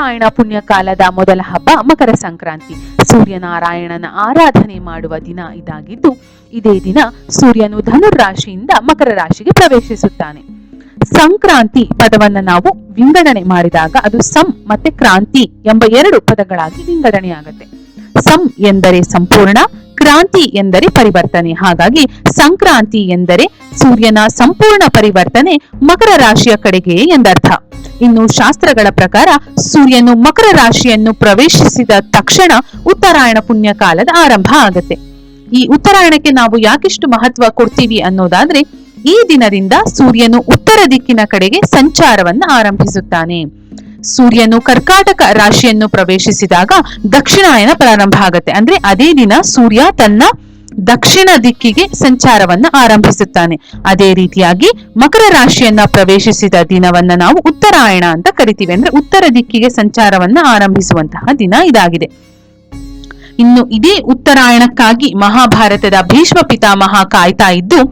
ಉತ್ತರಾಯಣ ಪುಣ್ಯಕಾಲದ ಮೊದಲ ಹಬ್ಬ ಮಕರ ಸಂಕ್ರಾಂತಿ. ಸೂರ್ಯನಾರಾಯಣನ ಆರಾಧನೆ ಮಾಡುವ ದಿನ ಇದಾಗಿದ್ದು, ಇದೇ ದಿನ ಸೂರ್ಯನು ಧನುರಾಶಿಯಿಂದ ಮಕರ ರಾಶಿಗೆ ಪ್ರವೇಶಿಸುತ್ತಾನೆ. ಸಂಕ್ರಾಂತಿ ಪದವನ್ನ ನಾವು ವಿಂಗಡಣೆ ಮಾಡಿದಾಗ ಅದು ಸಂ ಮತ್ತೆ ಕ್ರಾಂತಿ ಎಂಬ ಎರಡು ಪದಗಳಾಗಿ ವಿಂಗಡಣೆಯಾಗುತ್ತೆ. ಸಂ ಎಂದರೆ ಸಂಪೂರ್ಣ, ಕ್ರಾಂತಿ ಎಂದರೆ ಪರಿವರ್ತನೆ. ಹಾಗಾಗಿ ಸಂಕ್ರಾಂತಿ ಎಂದರೆ ಸೂರ್ಯನ ಸಂಪೂರ್ಣ ಪರಿವರ್ತನೆ ಮಕರ ರಾಶಿಯ ಕಡೆಗೆ ಎಂದರ್ಥ. ಇನ್ನು ಶಾಸ್ತ್ರಗಳ ಪ್ರಕಾರ ಸೂರ್ಯನು ಮಕರ ರಾಶಿಯನ್ನು ಪ್ರವೇಶಿಸಿದ ತಕ್ಷಣ ಉತ್ತರಾಯಣ ಪುಣ್ಯಕಾಲದ ಆರಂಭ ಆಗತ್ತೆ. ಈ ಉತ್ತರಾಯಣಕ್ಕೆ ನಾವು ಯಾಕಿಷ್ಟು ಮಹತ್ವ ಕೊಡ್ತೀವಿ ಅನ್ನೋದಾದ್ರೆ ಈ ದಿನದಿಂದ ಸೂರ್ಯನು ಉತ್ತರ ದಿಕ್ಕಿನ ಕಡೆಗೆ ಸಂಚಾರವನ್ನು ಆರಂಭಿಸುತ್ತಾನೆ. ಸೂರ್ಯನು ಕರ್ಕಾಟಕ ರಾಶಿಯನ್ನು ಪ್ರವೇಶಿಸಿದಾಗ ದಕ್ಷಿಣಾಯನ ಪ್ರಾರಂಭ ಆಗತ್ತೆ. ಅಂದ್ರೆ ಅದೇ ದಿನ ಸೂರ್ಯ ತನ್ನ ದಕ್ಷಿಣ ದಿಕ್ಕಿಗೆ ಸಂಚಾರವನ್ನ ಆರಂಭಿಸುತ್ತಾನೆ. ಅದೇ ರೀತಿಯಾಗಿ ಮಕರ ರಾಶಿಯನ್ನ ಪ್ರವೇಶಿಸಿದ ದಿನವನ್ನ ನಾವು ಉತ್ತರಾಯಣ ಅಂತ ಕರಿತೀವಿ ಅಂದ್ರೆ ಉತ್ತರ ದಿಕ್ಕಿಗೆ ಸಂಚಾರವನ್ನ ಆರಂಭಿಸುವಂತಹ ದಿನ ಇದಾಗಿದೆ. ಇನ್ನು ಇದೇ ಉತ್ತರಾಯಣಕ್ಕಾಗಿ ಮಹಾಭಾರತದ ಭೀಷ್ಮ ಪಿತಾಮಹ ಕಾಯ್ತಾ ಇದ್ದು,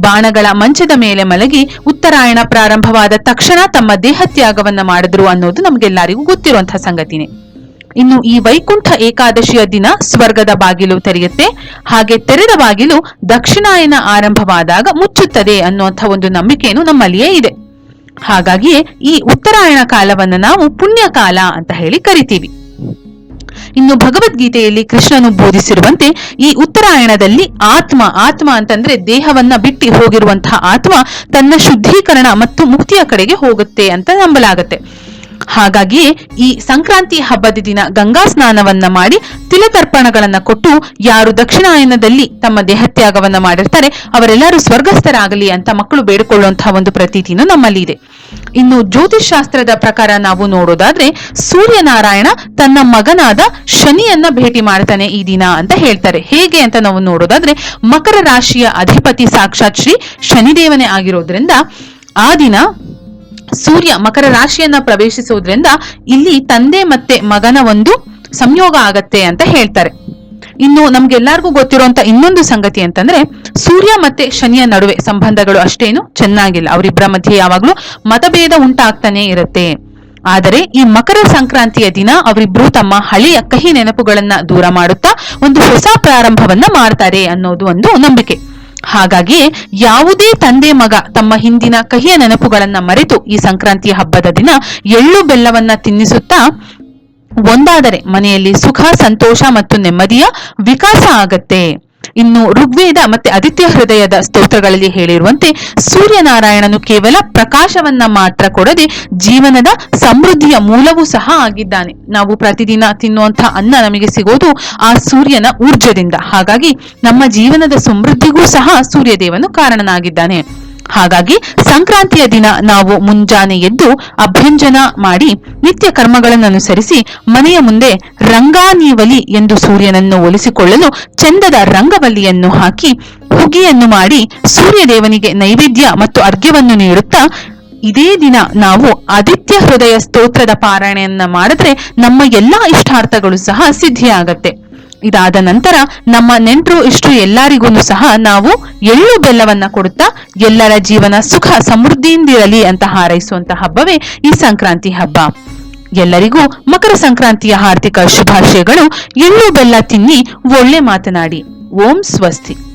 ಬಾಣಗಳ ಮಂಚದ ಮೇಲೆ ಮಲಗಿ ಉತ್ತರಾಯಣ ಪ್ರಾರಂಭವಾದ ತಕ್ಷಣ ತಮ್ಮ ದೇಹತ್ಯಾಗವನ್ನ ಮಾಡಿದ್ರು ಅನ್ನೋದು ನಮ್ಗೆಲ್ಲರಿಗೂ ಗೊತ್ತಿರುವಂತಹ ಸಂಗತಿನೇ. ಇನ್ನು ಈ ವೈಕುಂಠ ಏಕಾದಶಿಯ ದಿನ ಸ್ವರ್ಗದ ಬಾಗಿಲು ತೆರೆಯುತ್ತೆ. ಹಾಗೆ ತೆರೆದ ಬಾಗಿಲು ದಕ್ಷಿಣಾಯನ ಆರಂಭವಾದಾಗ ಮುಚ್ಚುತ್ತದೆ ಅನ್ನುವಂಥ ಒಂದು ನಂಬಿಕೆಯನ್ನು ನಮ್ಮಲ್ಲಿಯೇ ಇದೆ. ಹಾಗಾಗಿಯೇ ಈ ಉತ್ತರಾಯಣ ಕಾಲವನ್ನು ನಾವು ಪುಣ್ಯಕಾಲ ಅಂತ ಹೇಳಿ ಕರಿತೀವಿ. ಇನ್ನು ಭಗವದ್ಗೀತೆಯಲ್ಲಿ ಕೃಷ್ಣನು ಬೋಧಿಸಿರುವಂತೆ ಈ ಉತ್ತರಾಯಣದಲ್ಲಿ ಆತ್ಮ ಆತ್ಮ ಅಂತಂದ್ರೆ ದೇಹವನ್ನ ಬಿಟ್ಟು ಹೋಗಿರುವಂತಹ ಆತ್ಮ ತನ್ನ ಶುದ್ಧೀಕರಣ ಮತ್ತು ಮುಕ್ತಿಯ ಕಡೆಗೆ ಹೋಗುತ್ತೆ ಅಂತ ನಂಬಲಾಗತ್ತೆ. ಹಾಗಾಗಿಯೇ ಈ ಸಂಕ್ರಾಂತಿ ಹಬ್ಬದ ದಿನ ಗಂಗಾ ಸ್ನಾನವನ್ನ ಮಾಡಿ ತಿಲತರ್ಪಣಗಳನ್ನ ಕೊಟ್ಟು ಯಾರು ದಕ್ಷಿಣಾಯನದಲ್ಲಿ ತಮ್ಮ ದೇಹತ್ಯಾಗವನ್ನ ಮಾಡಿರ್ತಾರೆ, ಅವರೆಲ್ಲರೂ ಸ್ವರ್ಗಸ್ಥರಾಗಲಿ ಅಂತ ಮಕ್ಕಳು ಬೇಡಿಕೊಳ್ಳುವಂತಹ ಒಂದು ಪ್ರತೀತಿನೂ ನಮ್ಮಲ್ಲಿ ಇದೆ. ಇನ್ನು ಜ್ಯೋತಿಷ್ ಶಾಸ್ತ್ರದ ಪ್ರಕಾರ ನಾವು ನೋಡೋದಾದ್ರೆ ಸೂರ್ಯನಾರಾಯಣ ತನ್ನ ಮಗನಾದ ಶನಿಯನ್ನ ಭೇಟಿ ಮಾಡ್ತಾನೆ ಈ ದಿನ ಅಂತ ಹೇಳ್ತಾರೆ. ಹೇಗೆ ಅಂತ ನಾವು ನೋಡೋದಾದ್ರೆ ಮಕರ ರಾಶಿಯ ಅಧಿಪತಿ ಸಾಕ್ಷಾತ್ ಶ್ರೀ ಶನಿದೇವನೇ ಆಗಿರೋದ್ರಿಂದ ಆ ದಿನ ಸೂರ್ಯ ಮಕರ ರಾಶಿಯನ್ನ ಪ್ರವೇಶಿಸೋದ್ರಿಂದ ಇಲ್ಲಿ ತಂದೆ ಮತ್ತೆ ಮಗನ ಒಂದು ಸಂಯೋಗ ಆಗತ್ತೆ ಅಂತ ಹೇಳ್ತಾರೆ. ಇನ್ನು ನಮ್ಗೆಲ್ಲರಿಗೂ ಗೊತ್ತಿರುವಂತ ಇನ್ನೊಂದು ಸಂಗತಿ ಅಂತಂದ್ರೆ, ಸೂರ್ಯ ಮತ್ತೆ ಶನಿಯ ನಡುವೆ ಸಂಬಂಧಗಳು ಅಷ್ಟೇನು ಚೆನ್ನಾಗಿಲ್ಲ. ಅವರಿಬ್ಬರ ಮಧ್ಯೆ ಯಾವಾಗ್ಲೂ ಮತಭೇದ ಉಂಟಾಗ್ತಾನೆ ಇರುತ್ತೆ. ಆದರೆ ಈ ಮಕರ ಸಂಕ್ರಾಂತಿಯ ದಿನ ಅವರಿಬ್ರು ತಮ್ಮ ಹಳೆಯ ಕಹಿ ನೆನಪುಗಳನ್ನ ದೂರ ಮಾಡುತ್ತಾ ಒಂದು ಹೊಸ ಪ್ರಾರಂಭವನ್ನ ಮಾಡ್ತಾರೆ ಅನ್ನೋದು ಒಂದು ನಂಬಿಕೆ. ಹಾಗಾಗಿ ಯಾವುದೇ ತಂದೆ ಮಗ ತಮ್ಮ ಹಿಂದಿನ ಕಹಿಯ ನೆನಪುಗಳನ್ನ ಮರೆತು ಈ ಸಂಕ್ರಾಂತಿ ಹಬ್ಬದ ದಿನ ಎಳ್ಳು ಬೆಲ್ಲವನ್ನ ತಿನ್ನಿಸುತ್ತಾ ಒಂದಾದರೆ ಮನೆಯಲ್ಲಿ ಸುಖ, ಸಂತೋಷ ಮತ್ತು ನೆಮ್ಮದಿಯ ವಿಕಾಸ ಆಗತ್ತೆ. ಇನ್ನು ಋಗ್ವೇದ ಮತ್ತೆ ಆದಿತ್ಯ ಹೃದಯದ ಸ್ತೋತ್ರಗಳಲ್ಲಿ ಹೇಳಿರುವಂತೆ ಸೂರ್ಯನಾರಾಯಣನು ಕೇವಲ ಪ್ರಕಾಶವನ್ನ ಮಾತ್ರ ಕೊಡದೆ ಜೀವನದ ಸಮೃದ್ಧಿಯ ಮೂಲವೂ ಸಹ ಆಗಿದ್ದಾನೆ. ನಾವು ಪ್ರತಿದಿನ ತಿನ್ನುವಂತಹ ಅನ್ನ ನಮಗೆ ಸಿಗೋದು ಆ ಸೂರ್ಯನ ಊರ್ಜದಿಂದ. ಹಾಗಾಗಿ ನಮ್ಮ ಜೀವನದ ಸಮೃದ್ಧಿಗೂ ಸಹ ಸೂರ್ಯದೇವನು ಕಾರಣನಾಗಿದ್ದಾನೆ. ಹಾಗಾಗಿ ಸಂಕ್ರಾಂತಿಯ ದಿನ ನಾವು ಮುಂಜಾನೆ ಎದ್ದು ಅಭ್ಯಂಜನ ಮಾಡಿ ನಿತ್ಯ ಕರ್ಮಗಳನ್ನು ಅನುಸರಿಸಿ ಮನೆಯ ಮುಂದೆ ರಂಗಾನೀವಲಿ ಎಂದು ಸೂರ್ಯನನ್ನು ಒಲಿಸಿಕೊಳ್ಳಲು ಚಂದದ ರಂಗವಲ್ಲಿಯನ್ನು ಹಾಕಿ ಹುಗಿಯನ್ನು ಮಾಡಿ ಸೂರ್ಯದೇವನಿಗೆ ನೈವೇದ್ಯ ಮತ್ತು ಅರ್ಘ್ಯವನ್ನು ನೀಡುತ್ತಾ ಇದೇ ದಿನ ನಾವು ಆದಿತ್ಯ ಹೃದಯ ಸ್ತೋತ್ರದ ಪಾರಾಯಣೆಯನ್ನ ಮಾಡಿದ್ರೆ ನಮ್ಮ ಎಲ್ಲಾ ಇಷ್ಟಾರ್ಥಗಳು ಸಹ ಸಿದ್ಧಿಯಾಗತ್ತೆ. ಇದಾದ ನಂತರ ನಮ್ಮ ನೆಂಟರು ಇಷ್ಟು ಎಲ್ಲರಿಗೂ ಸಹ ನಾವು ಎಳ್ಳು ಬೆಲ್ಲವನ್ನ ಕೊಡುತ್ತಾ ಎಲ್ಲರ ಜೀವನ ಸುಖ ಸಮೃದ್ಧಿಯಿಂದಿರಲಿ ಅಂತ ಹಾರೈಸುವಂತ ಹಬ್ಬವೇ ಈ ಸಂಕ್ರಾಂತಿ ಹಬ್ಬ. ಎಲ್ಲರಿಗೂ ಮಕರ ಸಂಕ್ರಾಂತಿಯ ಹಾರ್ದಿಕ ಶುಭಾಶಯಗಳು. ಎಳ್ಳು ಬೆಲ್ಲ ತಿನ್ನಿ ಒಳ್ಳೆ ಮಾತನಾಡಿ. ಓಂ ಸ್ವಸ್ತಿ.